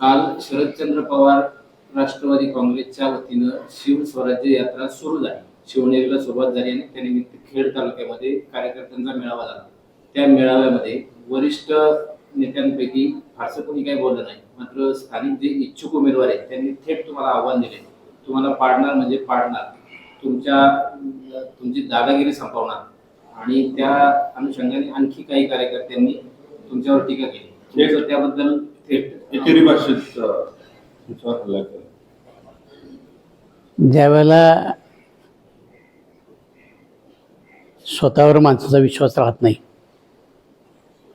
काल शरदचंद्र पवार राष्ट्रवादी काँग्रेसच्या वतीनं शिव स्वराज्य यात्रा सुरू झाली. शिवनेरीला सुरुवात झाली आणि त्यानिमित्त खेड तालुक्यामध्ये कार्यकर्त्यांचा मेळावा झाला. त्या मेळाव्यामध्ये वरिष्ठ नेत्यांपैकी फारसं कोणी काही बोललं नाही. मात्र स्थानिक जे इच्छुक उमेदवार आहेत त्यांनी थेट तुम्हाला आव्हान दिले. तुम्हाला पाडणार म्हणजे पाडणार. तुमच्या तुमची दादागिरी संपवणार. आणि त्या अनुषंगाने आणखी काही कार्यकर्त्यांनी तुमच्यावर टीका केली. त्याबद्दल एकेरी भाषेत हल्ला केला. ज्यावेळेला स्वतःवर माणसाचा विश्वास राहत नाही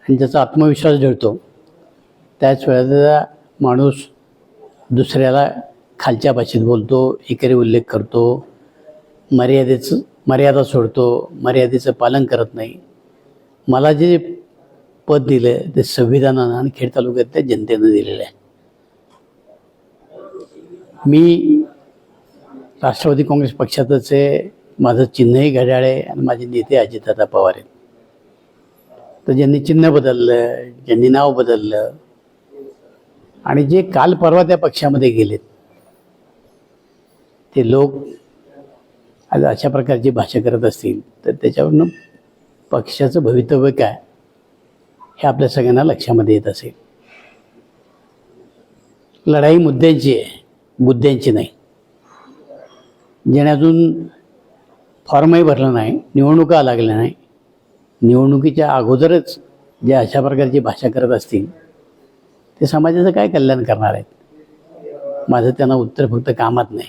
आणि ज्याचा आत्मविश्वास जळतो त्याच वेळेला माणूस दुसऱ्याला खालच्या भाषेत बोलतो एकेरी उल्लेख करतो मर्यादेचं मर्यादा सोडतो मर्यादेचं पालन करत नाही. मला जे पद दिलं ते संविधानानं आणि खेड तालुक्यातल्या जनतेनं दिलेलं आहे. मी राष्ट्रवादी काँग्रेस पक्षातच आहे माझं चिन्हही घड्याळ आहे आणि माझे नेते अजितदादा पवार आहेत. तर ज्यांनी चिन्ह बदललं ज्यांनी नाव बदललं आणि जे काल परवा त्या पक्षामध्ये गेलेत ते लोक आज अशा प्रकारची भाषा करत असतील तर त्याच्यावरनं पक्षाचं भवितव्य काय? हे आपल्या सगळ्यांना लक्षामध्ये येत असेल. लढाई मुद्द्यांची आहे मुद्द्यांची नाही. ज्याने अजून फॉर्मही भरला नाही निवडणुका लागल्या नाही. निवडणुकीच्या अगोदरच जे अशा प्रकारची भाषा करत असतील ते समाजाचं काय कल्याण करणार आहेत? माझं त्यांना उत्तर फक्त कामात नाही.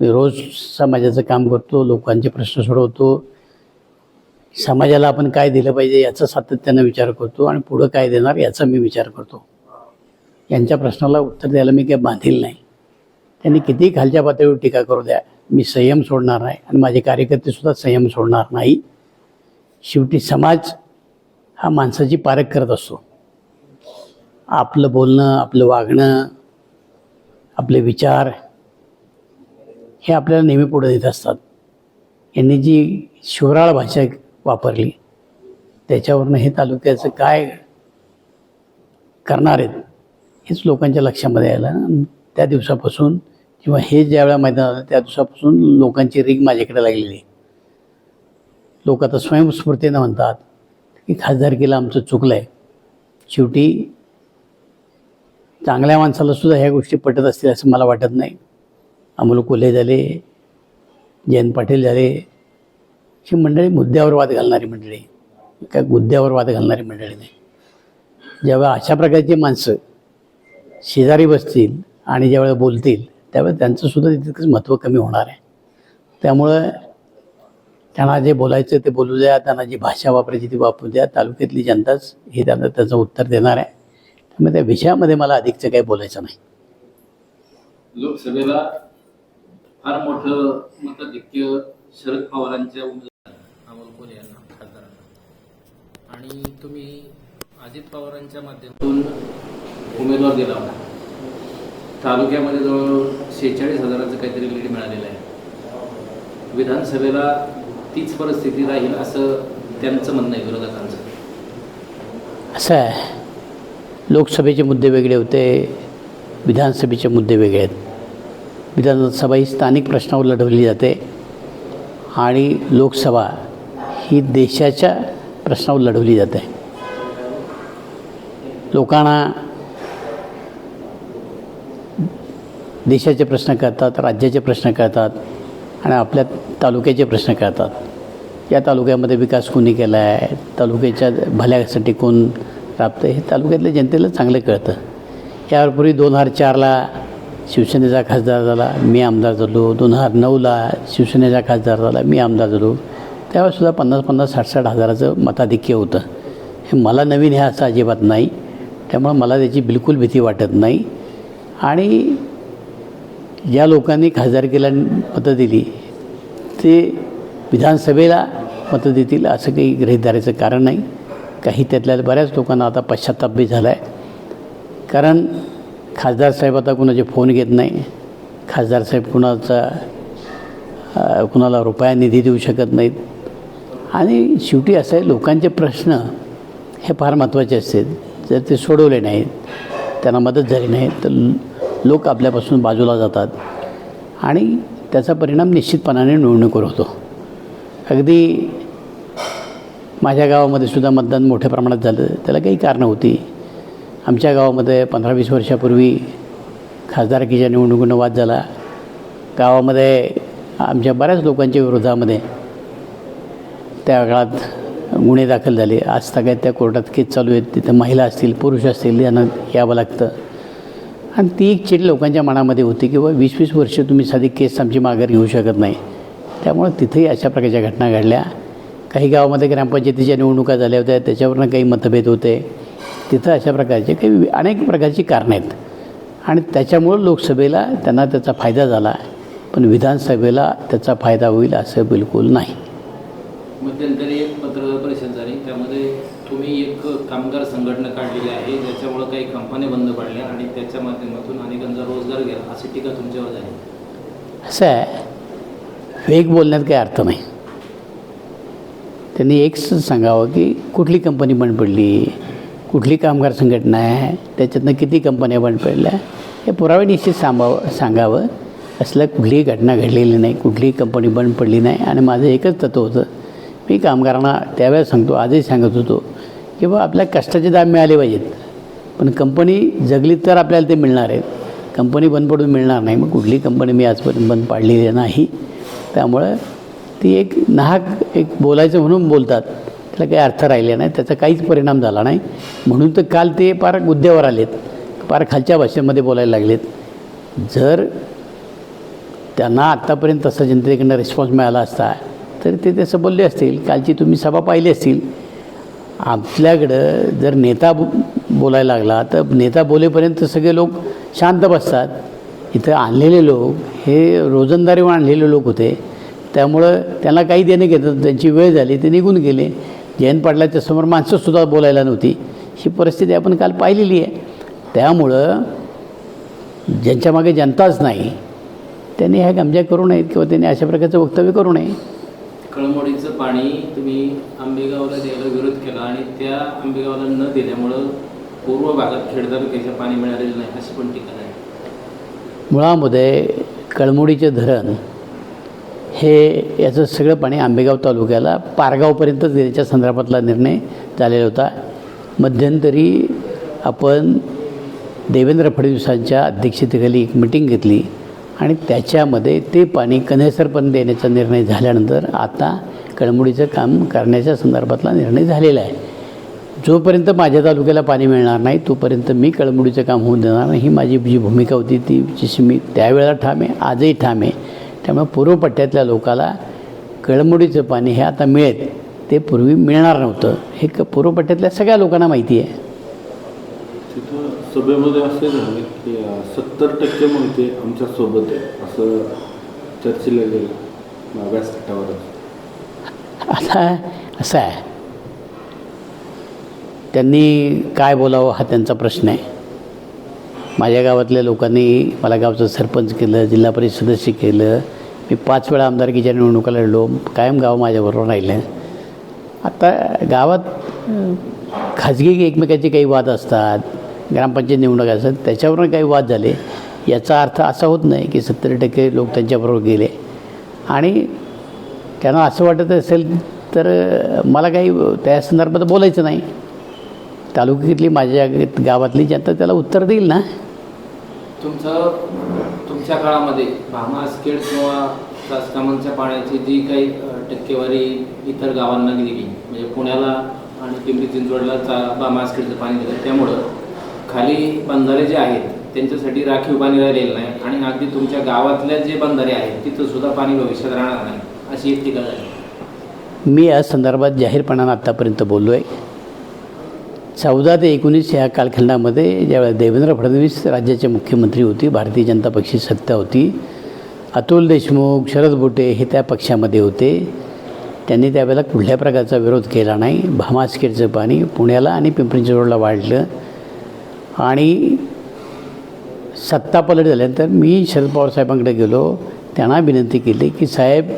मी रोज समाजाचं काम करतो लोकांचे प्रश्न सोडवतो समाजाला आपण काय दिलं पाहिजे याचा सातत्यानं विचार करतो आणि पुढं काय देणार याचा मी विचार करतो. यांच्या प्रश्नाला उत्तर द्यायला मी काही बांधील नाही. त्यांनी किती खालच्या पातळीवर टीका करू द्या मी संयम सोडणार नाही आणि माझे कार्यकर्तेसुद्धा संयम सोडणार नाही. शेवटी समाज हा माणसाची पारख करत असतो. आपलं बोलणं आपलं वागणं आपले विचार हे आपल्याला नेहमी पुढे देत असतात. यांनी जी शिवराळ भाषा वापरली. त्याच्यावरनं हे तालुक्याचं काय करणार आहेत हेच लोकांच्या लक्षामध्ये यायला. त्या दिवसापासून किंवा हे ज्या वेळा मैदान आलं त्या दिवसापासून लोकांची रीग माझ्याकडे लागलेली. आहे लोक आता स्वयंस्फूर्तीनं म्हणतात की खासदारकीला आमचं चुकलं आहे शेवटी चांगल्या माणसाला सुद्धा ह्या गोष्टी पटत असतील असं मला वाटत नाही. अमोल कोल्हे झाले जयंत पाटील झाले ही मंडळी मुद्द्यावर वाद घालणारी मंडळी. काय मुद्द्यावर वाद घालणारी मंडळी नाही. जेव्हा अशा प्रकारची माणसं शेजारी बसतील आणि ज्यावेळेला बोलतील त्यावेळेस त्यांचंसुद्धा तितकंच महत्त्व कमी होणार आहे. त्यामुळं त्यांना जे बोलायचं ते बोलू द्या त्यांना जी भाषा वापरायची ती वापरू द्या. तालुक्यातली जनताच हे त्यांना त्याचं उत्तर देणार आहे. त्यामुळे त्या विषयामध्ये मला अधिकचं काही बोलायचं नाही. लोकसभेला फार मोठं मताधिक्य शरद पवारांच्या उमेदवार यांना खासदारांना. आणि तुम्ही अजित पवारांच्या माध्यमातून उमेदवार दिला होता. तालुक्यामध्ये जवळ शेहेचाळीस हजाराचं काहीतरी लीड मिळालेलं आहे. विधानसभेला तीच परिस्थिती राहील असं त्यांचं म्हणणं आहे विरोधकांचं. असं आहे. लोकसभेचे मुद्दे वेगळे होते विधानसभेचे मुद्दे वेगळे आहेत. विधानसभा ही स्थानिक प्रश्नावर लढवली जाते आणि लोकसभा ही देशाच्या प्रश्नावर लढवली जाते लोकांना देशाचे प्रश्न कळतात राज्याचे प्रश्न कळतात आणि आपल्या तालुक्याचे प्रश्न कळतात. या तालुक्यामध्ये विकास कोणी केला आहे? तालुक्याच्या भल्यासाठी कोण राबतं? हे तालुक्यातल्या जनतेला चांगलं कळतं. यापूर्वी दोन हजार चारला शिवसेनेचा खासदार झाला मी आमदार झालो. दोन हजार नऊला शिवसेनेचा खासदार झाला मी आमदार झालो. त्यावेळेसुद्धा पन्नास पन्नास साठ साठ हजाराचं मताधिक्य होतं. हे मला नवीन हे असं अजिबात नाही. त्यामुळं मला त्याची बिलकुल भीती वाटत नाही. आणि ज्या लोकांनी खासदारकीला मतं दिली ते विधानसभेला मतं देतील असं काही गृहीत धरायचं कारण नाही. काही त्यातल्या बऱ्याच लोकांना आता पश्चातापबी झाला आहे कारण खासदार साहेब आता कुणाचे फोन घेत नाही. खासदार साहेब कुणाचा कुणाला रुपया निधी देऊ शकत नाहीत. आणि शेवटी असं आहे लोकांचे प्रश्न हे फार महत्त्वाचे असतात जर ते सोडवले नाहीत त्यांना मदत झाली नाही तर लोक आपल्यापासून बाजूला जातात. आणि त्याचा परिणाम निश्चितपणाने निवडणुकीवर होतो. अगदी माझ्या गावामध्ये सुद्धा मतदान मोठ्या प्रमाणात झालं. त्याला काही कारणं होती. आमच्या गावामध्ये पंधरा वीस वर्षापूर्वी खासदारकीच्या निवडणुकीनं वाद झाला. गावामध्ये आमच्या बऱ्याच लोकांच्या विरोधामध्ये त्या काळात गुन्हे दाखल झाले. आज सगळ्यात त्या कोर्टात केस चालू आहेत. तिथं महिला असतील पुरुष असतील यांना यावं लागतं. आणि ती एक चिड लोकांच्या मनामध्ये होती की बा वीस वीस वर्ष तुम्ही साधी केस आमची माघार घेऊ शकत नाही. त्यामुळं तिथेही अशा प्रकारच्या घटना घडल्या. काही गावामध्ये ग्रामपंचायतीच्या निवडणुका झाल्या होत्या. त्याच्यावरनं काही मतभेद होते. तिथं अशा प्रकारचे काही अनेक प्रकारची कारणं आहेत. आणि त्याच्यामुळं लोकसभेला त्यांना त्याचा फायदा झाला. पण विधानसभेला त्याचा फायदा होईल असं बिलकुल नाही. मध्यंतरी एक पत्रकार परिषद झाली. त्यामध्ये तुम्ही एक कामगार संघटना काढलेली आहे ज्याच्यामुळं काही कंपन्या बंद पडल्या आणि त्याच्या माध्यमातून अनेकांचा रोजगार गेला. अशी टीका तुमच्यावर झाली. असं आहे. वेग बोलण्यात काही अर्थ नाही. त्यांनी एक सांगावं की कुठली कंपनी बंद पडली कुठली कामगार संघटना आहे त्याच्यातनं किती कंपन्या बंद पडल्या हे पुरावे निश्चित सांगावं सांगावं. असलं कुठलीही घटना घडलेली नाही कुठलीही कंपनी बंद पडली नाही. आणि माझं एकच तत्व होतं मी कामगारांना त्यावेळेस सांगतो आजही सांगत होतो की बा आपल्या कष्टाचे दाम मिळाले पाहिजेत. पण कंपनी जगली तर आपल्याला ते मिळणार आहेत. कंपनी बंद पडून मिळणार नाही. मग कुठली कंपनी मी आजपर्यंत बंद पाडलेली नाही. त्यामुळं ती एक नाहक एक बोलायचं म्हणून बोलतात. त्याला काही अर्थ राहिले नाही. त्याचा काहीच परिणाम झाला नाही. म्हणून तर काल ते फार मुद्द्यावर आलेत. फार खालच्या भाषेमध्ये बोलायला लागलेत. जर त्यांना आत्तापर्यंत तसा जनतेकडनं रिस्पॉन्स मिळाला असता तर ते तसं बोलले असतील. कालची तुम्ही सभा पाहिली असतील. आपल्याकडं जर नेता बोलायला लागला तर नेता बोलेपर्यंत सगळे लोक शांत बसतात. इथं आणलेले लोक हे रोजंदारीवर आणलेले लोक होते. त्यामुळं त्यांना काही देणे घेतात त्यांची वेळ झाली ते निघून गेले. जयंत पाटलाच्या समोर माणसंसुद्धा बोलायला नव्हती. ही परिस्थिती आपण काल पाहिलेली आहे. त्यामुळं ज्यांच्या मागे जनताच नाही त्यांनी ह्या गमजा करू नयेत किंवा त्यांनी अशा प्रकारचं वक्तव्य करू नये. कळमोडीचं पाणी तुम्ही आंबेगावला द्यायला विरोध केला आणि त्या आंबेगावला न दिल्यामुळं पूर्व भागात खेड तालुक्याचं पाणी मिळालेलं नाही अशी पण टीका आहे. मुळामध्ये कळमोडीचे धरण हे याचं सगळं पाणी आंबेगाव तालुक्याला पारगावपर्यंतच देण्याच्या संदर्भातला निर्णय झालेला होता. मध्यंतरी आपण देवेंद्र फडणवीसांच्या अध्यक्षतेखाली एक मिटिंग घेतली. आणि त्याच्यामध्ये ते पाणी कन्हेसरपर्यंत देण्याचा निर्णय झाल्यानंतर आता कळमुडीचं काम करण्याच्या संदर्भातला निर्णय झालेला आहे. जोपर्यंत माझ्या तालुक्याला पाणी मिळणार नाही तोपर्यंत मी कळमुडीचं काम होऊन देणार नाही. ही माझी जी भूमिका होती ती जशी मी त्यावेळेला ठाम आहे आजही ठाम आहे. त्यामुळे पूर्वपट्ट्यातल्या लोकाला कळमुडीचं पाणी हे आता मिळेल ते पूर्वी मिळणार नव्हतं. हे क पूर्वपट्ट्यातल्या सगळ्या लोकांना माहिती आहे. तिथं सभेमध्ये असे झाले की सत्तर टक्के म्हणते आमच्यासोबत आहे असं चर्चेला गेलं व्यासपीठावर आता असं आहे. त्यांनी काय बोलावं हा त्यांचा प्रश्न आहे. माझ्या गावातल्या लोकांनी मला गावचं सरपंच केलं जिल्हा परिषद सदस्य केलं. मी पाच वेळा आमदारकीच्या निवडणुका लढलो. कायम गाव माझ्याबरोबर राहिलं. आता गावात खाजगी एकमेकाचे काही वाद असतात ग्रामपंचायत निवडणूक असतात त्याच्यावरून काही वाद झाले. याचा अर्थ असा होत नाही की सत्तर टक्के लोक त्यांच्याबरोबर गेले. आणि त्यांना असं वाटत असेल तर मला काही त्या संदर्भात बोलायचं नाही. तालुक्यातली माझ्या गावातली जनता त्याला उत्तर देईल ना? तुमचं तुमच्या काळामध्ये भामास किंवा सासकामांच्या पाण्याची जी काही टक्केवारी इतर गावांना दिली म्हणजे पुण्याला आणि पिंपरी चिंचवडला चा भामास पाणी दिलं त्यामुळं खाली बंधारे जे आहेत त्यांच्यासाठी राखीव पाणी राहिलेलं नाही आणि अगदी तुमच्या गावातल्या जे बंधारे आहेत तिथं सुद्धा पाणी भविष्यात राहणार नाही. अशी एक टीका झाली. मी या संदर्भात जाहीरपणानं आत्तापर्यंत बोललो आहे चौदा ते एकोणीस या कालखंडामध्ये ज्यावेळेला देवेंद्र फडणवीस राज्याचे मुख्यमंत्री होती भारतीय जनता पक्षी सत्ता होती अतुल देशमुख शरद बोटे हे त्या पक्षामध्ये होते. त्यांनी त्यावेळेला कुठल्या प्रकारचा विरोध केला नाही. भामास्केटचं पाणी पुण्याला आणि पिंपरी चिंचवडला वाढलं. आणि सत्ता पलट झाल्यानंतर मी शरद पवार साहेबांकडे गेलो. त्यांना विनंती केली की साहेब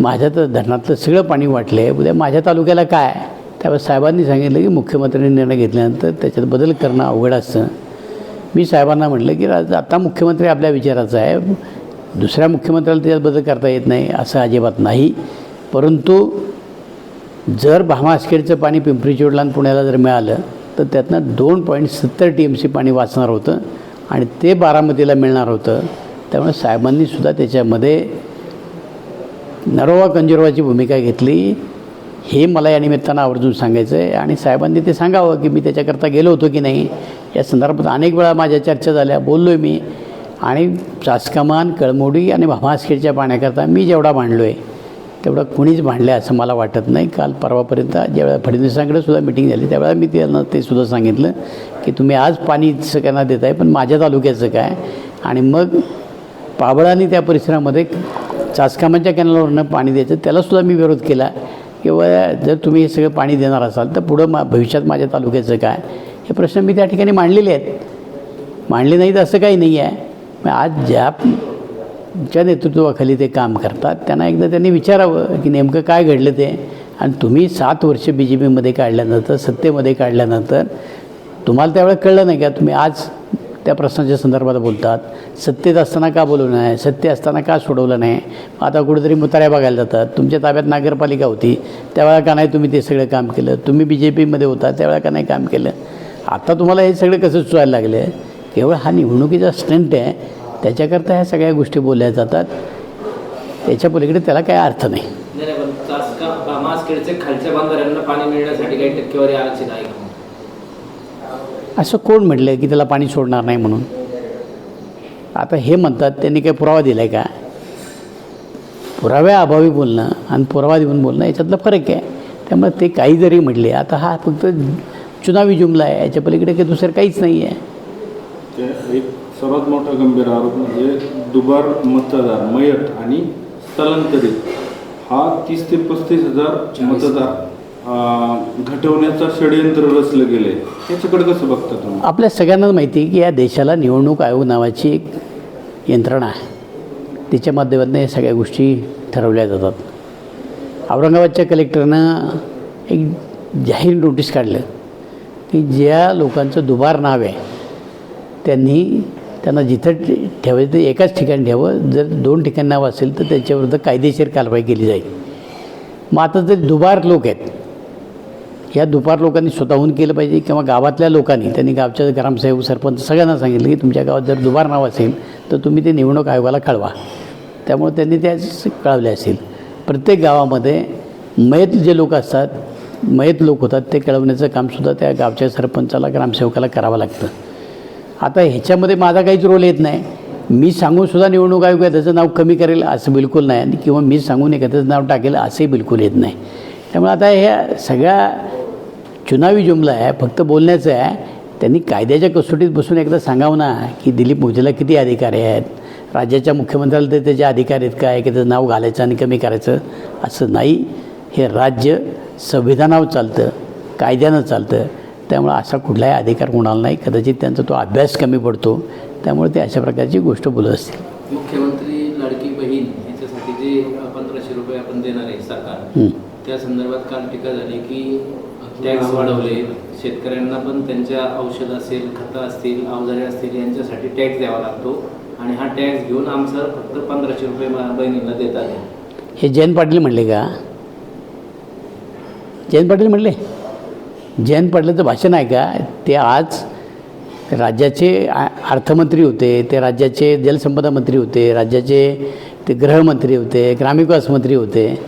माझ्या तर धरणातलं सगळं पाणी वाटलं आहे उद्या माझ्या तालुक्याला काय? त्यावेळेस साहेबांनी सांगितलं की मुख्यमंत्र्यांनी निर्णय घेतल्यानंतर त्याच्यात बदल करणं अवघड असतं. मी साहेबांना म्हटलं की राज आता मुख्यमंत्री आपल्या विचाराचा आहे. दुसऱ्या मुख्यमंत्र्याला त्याच्यात बदल करता येत नाही असं अजिबात नाही. परंतु जर भामास्केडचं पाणी पिंपरी चिंचवडला आणि पुण्याला जर मिळालं तर त्यातनं दोन पॉईंट सत्तर टी एम सी पाणी वाचणार होतं आणि ते बारामतीला मिळणार होतं. त्यामुळे साहेबांनीसुद्धा त्याच्यामध्ये नरोवा कंजरवाची भूमिका घेतली. हे मला या निमित्तानं आवर्जून सांगायचं आहे आणि साहेबांनी ते सांगावं की मी त्याच्याकरता गेलो होतो की नाही. या संदर्भात अनेक वेळा माझ्या चर्चा झाल्या बोललो आहे मी. आणि चासकामान कळमोडी आणि भामासखेडच्या पाण्याकरता मी जेवढा मांडलो आहे तेवढं कुणीच भांडलं आहे असं मला वाटत नाही. काल परवापर्यंत ज्यावेळेला फडणवीसांकडे सुद्धा मिटिंग झाली त्यावेळेला मी त्यांना ते सुद्धा सांगितलं की तुम्ही आज पाणी सगळ्यांना देत आहे पण माझ्या तालुक्याचं काय? आणि मग पाबळाने त्या परिसरामध्ये चासकामांच्या कॅनलवरनं पाणी द्यायचं त्यालासुद्धा मी विरोध केला. किंवा जर तुम्ही हे सगळं पाणी देणार असाल तर पुढं मा भविष्यात माझ्या तालुक्याचं काय? हे प्रश्न मी त्या ठिकाणी मांडलेले आहेत. मांडले नाहीत असं काही नाही आहे आज ज्या ज्या नेतृत्वाखाली ते काम करतात. त्यांना एकदा त्यांनी विचारावं की नेमकं काय घडलं ते. आणि तुम्ही सात वर्ष बी जे पीमध्ये काढल्यानंतर सत्तेमध्ये काढल्यानंतर तुम्हाला त्यावेळेला कळलं नाही का? तुम्ही आज त्या प्रश्नाच्या संदर्भात बोलतात. सत्तेत असताना का बोलवलं नाही? सत्य असताना का सोडवलं नाही? आता कुठेतरी मुताऱ्या बघायला जातात. तुमच्या ताब्यात नगरपालिका होती. त्यावेळेला का नाही तुम्ही ते सगळं काम केलं? तुम्ही बी जे पीमध्ये होता. त्यावेळेला का नाही काम केलं? आता तुम्हाला हे सगळं कसं सुचायला लागलं? आहे केवळ हा निवडणुकीचा स्टंट आहे. त्याच्याकरता ह्या सगळ्या गोष्टी बोलल्या जातात. त्याच्या पलीकडे त्याला काय अर्थ नाही. असं कोण म्हटलं की त्याला पाणी सोडणार नाही म्हणून? आता हे म्हणतात त्यांनी काही पुरावा दिला आहे का पुराव्याअभावी बोलणं आणि पुरावा देऊन बोलणं याच्यातला फरक आहे. त्यामुळे ते काही जरी म्हटले आता हा फक्त चुनावी जुमला आहे याच्या पलीकडे काही दुसरं काहीच नाही आहे सर्वात मोठा गंभीर आरोप म्हणजे दुबार मतदार मयत आणि स्थलांतरित. हा तीस ते पस्तीस हजार मतदार घटवण्याचा षडयंत्र रचलं गेलंय. त्याच्याकडे कसं बघता तुम्ही? आपल्या सगळ्यांना माहिती आहे की या देशाला निवडणूक आयोग नावाची एक यंत्रणा आहे. तिच्या माध्यमातून या सगळ्या गोष्टी ठरवल्या जातात. औरंगाबादच्या कलेक्टरनं एक जाहीर नोटीस काढलं की ज्या लोकांचं दुबार नाव आहे त्यांनी त्यांना जिथं ठे- ठेवायचं ते एकाच ठिकाणी ठेवावं. जर दोन ठिकाणी नाव असेल तर त्यांच्याविरुद्ध कायदेशीर कारवाई केली जाईल. मग आता जर दुबार लोक आहेत या दुपार लोकांनी स्वतःहून केलं पाहिजे किंवा गावातल्या लोकांनी त्यांनी गावच्या ग्रामसेवक सरपंच सगळ्यांना सांगितलं की तुमच्या गावात जर दुबार नाव असेल तर तुम्ही ते निवडणूक आयोगाला कळवा. त्यामुळे त्यांनी त्या कळवले असेल. प्रत्येक गावामध्ये मयत जे लोक असतात मयत लोक होतात ते कळवण्याचं कामसुद्धा त्या गावच्या सरपंचाला ग्रामसेवकाला करावं लागतं. आता ह्याच्यामध्ये माझा काहीच रोल येत नाही. मी सांगूनसुद्धा निवडणूक आयोग आहे त्याचं नाव कमी करेल असं बिलकुल नाही. आणि किंवा मी सांगून एखाद्याचं नाव टाकेल असंही बिलकुल येत नाही. त्यामुळे आता ह्या सगळ्या चुनावी जुमला आहे फक्त बोलण्याचं आहे. त्यांनी कायद्याच्या कसोटीत बसून एकदा सांगावं ना की दिलीप मोदीला किती अधिकारी आहेत? राज्याच्या मुख्यमंत्र्याला तर त्याचे अधिकार आहेत काय की? त्याचं नाव घालायचं आणि कमी करायचं असं नाही. हे राज्य संविधानावर चालतं कायद्यानं चालतं. त्यामुळं असा कुठलाही अधिकार कोणाला नाही. कदाचित त्यांचा तो अभ्यास कमी पडतो. त्यामुळे ते अशा प्रकारची गोष्ट बोलत असतील. मुख्यमंत्री लाडकी बहीण याच्यासाठी जे पंधराशे रुपये आपण देणार आहे सरकार. त्या संदर्भात काल टीका झाली की टॅक्स वाढवले. शेतकऱ्यांना पण त्यांच्या औषध असेल खतं असतील अवजारे असतील यांच्यासाठी टॅक्स द्यावा लागतो. आणि हा टॅक्स घेऊन आमचं फक्त पंधराशे रुपये बहिणीला देतात. हे जयंत पाटील म्हणले का? जयंत पाटील म्हणले? जयंत पाटलाचं भाषण आहे का? ते आज राज्याचे अर्थमंत्री होते ते राज्याचे जलसंपदा मंत्री होते राज्याचे ते गृहमंत्री होते ग्रामविकास मंत्री होते.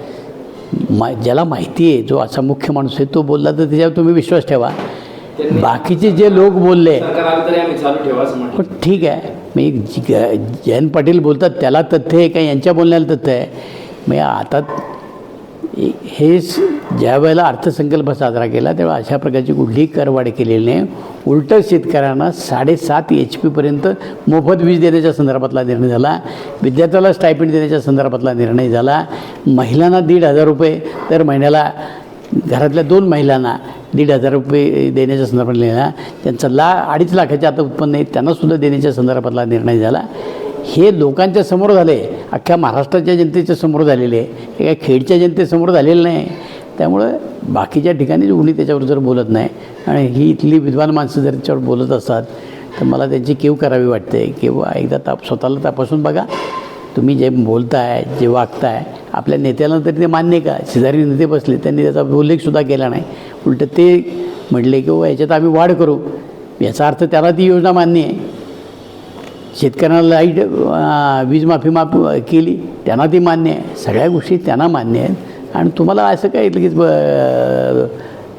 मा ज्याला माहिती आहे जो असा मुख्य माणूस आहे तो बोलला तर त्याच्यावर तुम्ही विश्वास ठेवा. बाकीचे जे लोक बोलले पण ठीक आहे. मी जी- जयंत पाटील बोलतात त्याला तथ्य आहे का? यांच्या बोलण्याला तथ्य आहे. मी आता हे ज्यावेळेला ज्या वेळेला अर्थसंकल्प साजरा केला तेव्हा अशा प्रकारची कुठलीही करवाढ केलेली नाही. उलटं शेतकऱ्यांना साडेसात एच पीपर्यंत मोफत वीज देण्याच्या संदर्भातला निर्णय झाला. विद्यार्थ्याला स्टायपेंड देण्याच्या संदर्भातला निर्णय झाला. महिलांना दीड हजार रुपये दर महिन्याला घरातल्या दोन महिलांना दीड हजार रुपये देण्याच्या संदर्भात लिहिला त्यांचं ला अडीच लाखाचे आता उत्पन्न आहे त्यांनासुद्धा देण्याच्या संदर्भातला निर्णय झाला. हे लोकांच्या समोर झाले अख्ख्या महाराष्ट्राच्या जनतेच्या समोर झालेले आहे हे काय खेडच्या जनतेसमोर झालेलं नाही. त्यामुळं बाकीच्या ठिकाणी कोणी त्याच्यावर जर बोलत नाही आणि ही इथली विद्वान माणसं जर त्याच्यावर बोलत असतात तर मला त्यांची केव करावी वाटते. किंवा एकदा ताप स्वतःला तपासून बघा. तुम्ही जे बोलताय जे वागताय आपल्या नेत्याला तरी ते मान्य आहे का? शेजारी नेते बसले त्यांनी त्याचा उल्लेखसुद्धा केला नाही. उलटं ते म्हटले की "बुवा, याच्यात आम्ही वाढ करू. याचा अर्थ त्याला ती योजना मान्य आहे. शेतकऱ्यांना लाइट अं, वीज माफी केली त्यांना ती मान्य आहे. सगळ्या गोष्टी त्यांना मान्य आहेत. आणि तुम्हाला असं काय लगेच ब-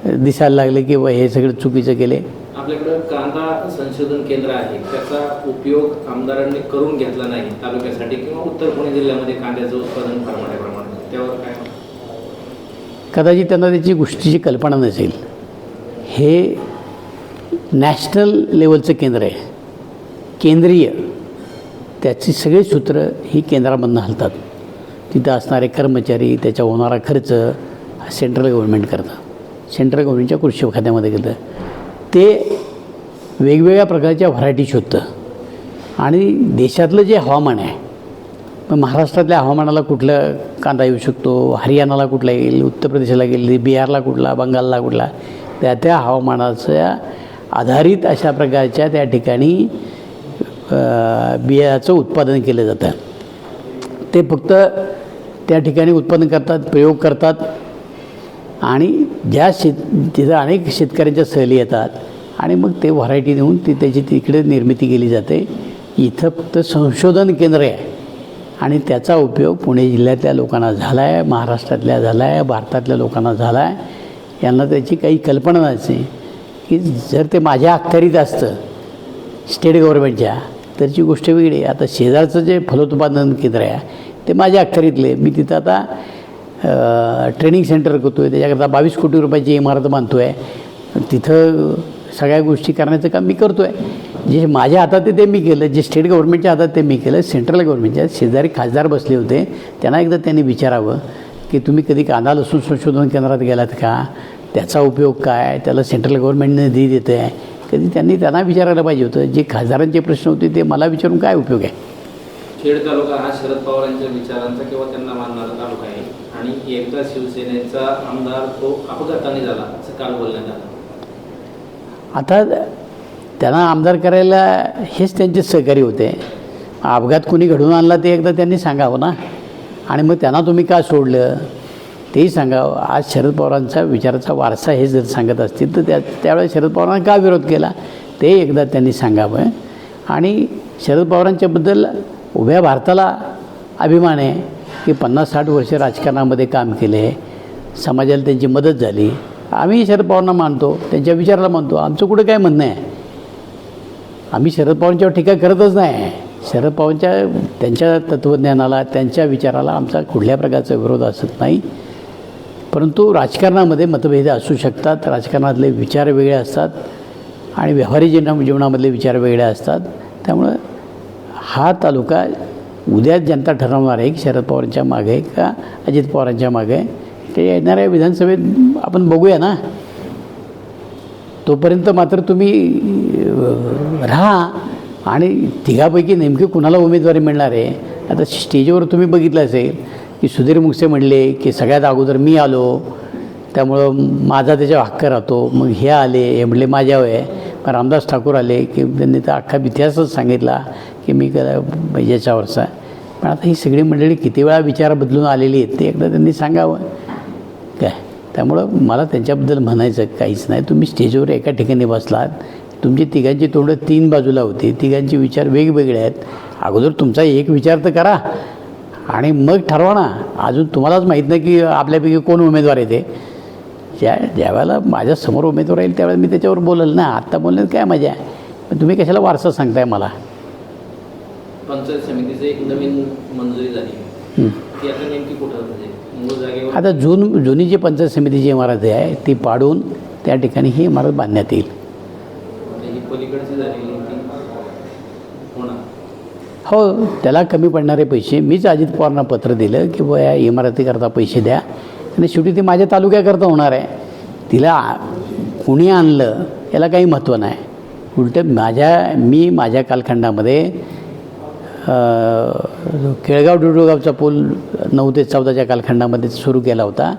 दिसायला लागलं की हे सगळं चुकीचं केले? आपल्याकडं कांदा संशोधन केंद्र आहे. त्याचा उपयोग आमदारांनी करून घेतला नाही तालुक्यासाठी किंवा उत्तर पुणे जिल्ह्यामध्ये कांद्याचं उत्पादन फार मोठ्या प्रमाणात त्यावर काय? कदाचित त्यांना त्याची गोष्टीची कल्पना नसेल. हे नॅशनल लेवलचं केंद्र आहे. केंद्रीय. त्याची सगळी सूत्र ही केंद्रामधनं हलतात. तिथं असणारे कर्मचारी त्याच्या होणारा खर्च हा सेंट्रल गव्हर्नमेंट करतं. सेंट्रल गव्हर्नमेंटच्या कृषी खात्यामध्ये गेलं. ते वेगवेगळ्या प्रकारच्या व्हरायटी शोधतं. आणि देशातलं जे हवामान आहे मग महाराष्ट्रातल्या हवामानाला कुठलं कांदा येऊ शकतो हरियाणाला कुठला येईल उत्तर प्रदेशला गेली बिहारला कुठला बंगालला कुठला त्या त्या हवामानाच्या आधारित अशा प्रकारच्या त्या ठिकाणी बियाचं उत्पादन केलं जातं. ते फक्त त्या ठिकाणी उत्पादन करतात प्रयोग करतात आणि ज्या शेत तिथं अनेक शेतकऱ्यांच्या सहली येतात आणि मग ते व्हरायटी देऊन ती त्याची तिकडे निर्मिती केली जाते. इथं फक्त संशोधन केंद्र आहे आणि त्याचा उपयोग पुणे जिल्ह्यातल्या लोकांना झाला आहे महाराष्ट्रातल्या झाला आहे भारतातल्या लोकांना झाला आहे यांना त्याची काही कल्पना नसते की जर ते माझ्या अखत्यारीत असतं स्टेट गव्हर्नमेंटच्या तरची गोष्ट वेगळी आहे. आता शेजारचं जे फलोत्पादन केंद्र आहे ते माझ्या अखत्यारीतले मी तिथं आता ट्रेनिंग सेंटर करतो आहे त्याच्याकरता बावीस कोटी रुपयाची इमारत बांधतो आहे तिथं सगळ्या गोष्टी करण्याचं काम मी करतो आहे जे माझ्या हातात ते मी केलं. जे स्टेट गव्हर्नमेंटच्या हातात ते मी केलं. सेंट्रल गव्हर्नमेंटच्या शेजारी खासदार बसले होते. त्यांना एकदा त्यांनी विचारावं की तुम्ही कधी कांदा लसूण संशोधन केंद्रात गेलात का? त्याचा उपयोग काय? त्याला सेंट्रल गव्हर्नमेंटने निधी देतं आहे कधी त्यांनी त्यांना विचारायला पाहिजे होतं. जे खासदारांचे प्रश्न होते ते मला विचारून काय उपयोग आहे? खेड तालुका हा शरद पवारांच्या विचारांचा किंवा त्यांना मानणारा तालुका आहे. आणि एकदा शिवसेनेचा आमदार तो अपघाताने झाला असं काल बोलण्यात आलं. आता त्यांना आमदार करायला हेच त्यांचे सहकारी होते. अपघात कोणी घडवून आणला ते एकदा त्यांनी सांगावं ना? आणि मग त्यांना तुम्ही का सोडलं? तेही सांगावं. आज शरद पवारांचा विचाराचा वारसा हे जर सांगत असतील तर त्या त्यावेळेस शरद पवारांना का विरोध केला? ते एकदा त्यांनी सांगावं. आणि शरद पवारांच्याबद्दल उभ्या भारताला अभिमान आहे की पन्नास साठ वर्ष राजकारणामध्ये काम केले. आहे समाजाला त्यांची मदत झाली. आम्ही शरद पवारांना मानतो त्यांच्या विचाराला मानतो. आमचं कुठं काय म्हणणं आहे? आम्ही शरद पवारांच्यावर टीका करतच नाही. शरद पवारांच्या त्यांच्या तत्त्वज्ञानाला त्यांच्या विचाराला आमचा कुठल्या प्रकारचा विरोध असत नाही. परंतु राजकारणामध्ये मतभेद असू शकतात. राजकारणातले विचार वेगळे असतात आणि व्यावहारिक जीवना जीवनामधले विचार वेगळे असतात. त्यामुळं हा तालुका उद्या जनता ठरवणार आहे की शरद पवारांच्या मागे आहे का अजित पवारांच्या मागे? आहे ते येणाऱ्या विधानसभेत आपण बघूया ना. तोपर्यंत मात्र तुम्ही राहा आणि तिघापैकी नेमकी कुणाला उमेदवारी मिळणार आहे? आता स्टेजवर तुम्ही बघितलं असेल की सुधीर मुंगसे म्हणले की सगळ्यात अगोदर मी आलो त्यामुळं माझा त्याच्यावर हक्क राहतो. मग हे आले हे म्हणले माझ्यावर आहे. मग रामदास ठाकूर आले की त्यांनी तर अख्खा इतिहासच सांगितला की मी कदा म्हणजे याच्यावरचा पण आता ही सगळी मंडळी किती वेळा विचार बदलून आलेली आहेत ते एकदा त्यांनी सांगावं. काय? त्यामुळं मला त्यांच्याबद्दल म्हणायचं काहीच नाही. तुम्ही स्टेजवर एका ठिकाणी बसलात. तुमची तिघांची तोंडं तीन बाजूला होती. तिघांचे विचार वेगवेगळे आहेत. अगोदर तुमचा एक विचार तर करा. आणि मग ठरवा ना. अजून तुम्हालाच माहीत नाही की आपल्यापैकी कोण उमेदवार येते ज्या ज्यावेळेला माझ्यासमोर उमेदवार येईल त्यावेळेला मी त्याच्यावर बोलेल ना. आत्ता बोलण्यात काय मजा आहे? पण तुम्ही कशाला वारसा सांगताय मला? पंचायत समितीची एक नवीन मंजुरी झाली. ती आता नेमकी कुठं म्हणजे आता जून जुनी जी पंचायत समितीची इमारत आहे ती पाडून त्या ठिकाणी ही इमारत बांधण्यात येईल. पलीकडची झालेली हो त्याला कमी पडणारे पैसे. मीच अजित पवारांना पत्र दिलं की बुवा या इमारतीकरता पैसे द्या. आणि शेवटी ती माझ्या तालुक्याकरता होणार आहे. तिला आ- कुणी आणलं याला काही महत्त्व नाही. उलटं माझ्या मी माझ्या कालखंडामध्ये केळगाव डुडुगावचा पूल नऊ ते चौदाच्या कालखंडामध्ये सुरू केला होता.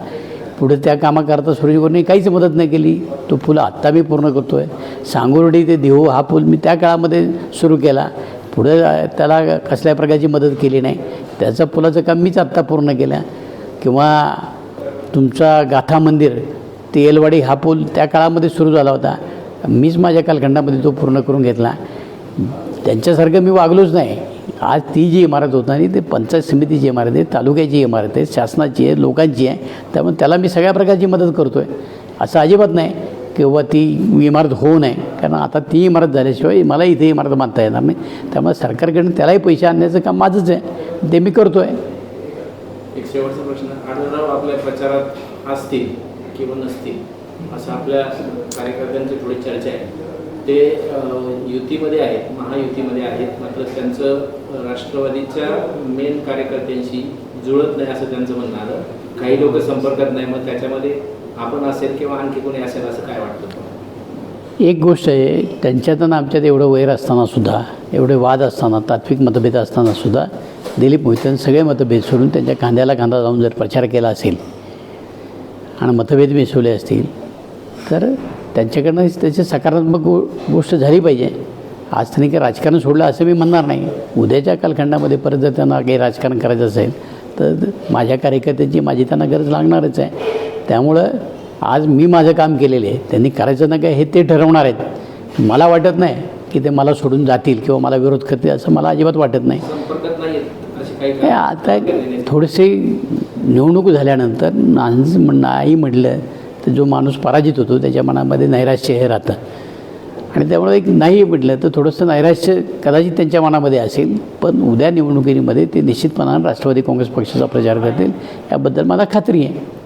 पुढे त्या कामाकरता सुरेशगोरने काहीच मदत नाही केली. तो पूल आत्ता मी पूर्ण करतो आहे सांगोर्डी ते देहू हा पूल मी त्या काळामध्ये सुरू केला. पुढे त्याला कसल्या प्रकारची मदत केली नाही. त्याचं पुलाचं काम मीच आत्ता पूर्ण केलं. किंवा तुमचा गाथा मंदिर तेलवाडी हा पूल त्या काळामध्ये सुरू झाला होता. मीच माझ्या कालखंडामध्ये तो पूर्ण करून घेतला. त्यांच्यासारखं मी वागलोच नाही. आज ती जी इमारत होत नाही ते पंचायत समितीची इमारत आहे तालुक्याची इमारत आहे शासनाची आहे लोकांची आहे. त्यामुळे त्याला मी सगळ्या प्रकारची मदत करतो आहे असं अजिबात नाही. किंवा ती इमारत होऊ नये. कारण आता ती इमारत झाल्याशिवाय मला इथे इमारत बांधता येणार नाही. त्यामुळे सरकारकडून त्यालाही पैसे आणण्याचं काम माझंच आहे. ते मी करतो आहे एक शेवटचा प्रश्न. आढळराव आपल्या प्रचारात असतील किंवा नसतील असं आपल्या कार्यकर्त्यांची थोडी चर्चा आहे. ते युतीमध्ये आहेत महायुतीमध्ये आहेत. मात्र त्यांचं राष्ट्रवादीच्या मेन कार्यकर्त्यांशी जुळत नाही असं त्यांचं म्हणणं आलं. काही लोक संपर्कात नाही मग त्याच्यामध्ये आपण असेल किंवा आणखी कोणी असेल असं काय वाटतं एक गोष्ट आहे त्यांच्यात आणि आमच्यात एवढं वैर असतानासुद्धा एवढे वाद असताना तात्विक मतभेद असतानासुद्धा दिलीप मोहितन सगळे मतभेद सोडून त्यांच्या खांद्याला कांदा जाऊन जर प्रचार केला असेल आणि मतभेद मिसवले असतील तर त्यांच्याकडनं त्याची सकारात्मक गो गोष्ट झाली पाहिजे. आज त्यांनी काही राजकारण सोडलं असं मी म्हणणार नाही. उद्याच्या कालखंडामध्ये परत जर त्यांना काही राजकारण करायचं असेल तर माझ्या कार्यकर्त्यांची माझी त्यांना गरज लागणारच आहे. त्यामुळं आज मी माझं काम केलेलं आहे. त्यांनी करायचं ना काय हे ते ठरवणार आहेत. मला वाटत नाही की ते मला सोडून जातील किंवा मला विरोध करतील असं मला अजिबात वाटत नाही. आता थोडेसे निवडणूक झाल्यानंतर नाही म्हटलं तर जो माणूस पराजित होतो त्याच्या मनामध्ये नैराश्य हे राहतं. आणि त्यामुळे एक नाही म्हटलं तर थोडंसं नैराश्य कदाचित त्यांच्या मनामध्ये असेल पण उद्या निवडणुकीमध्ये ते निश्चितपणानं राष्ट्रवादी काँग्रेस पक्षाचा प्रचार करतील. याबद्दल मला खात्री आहे.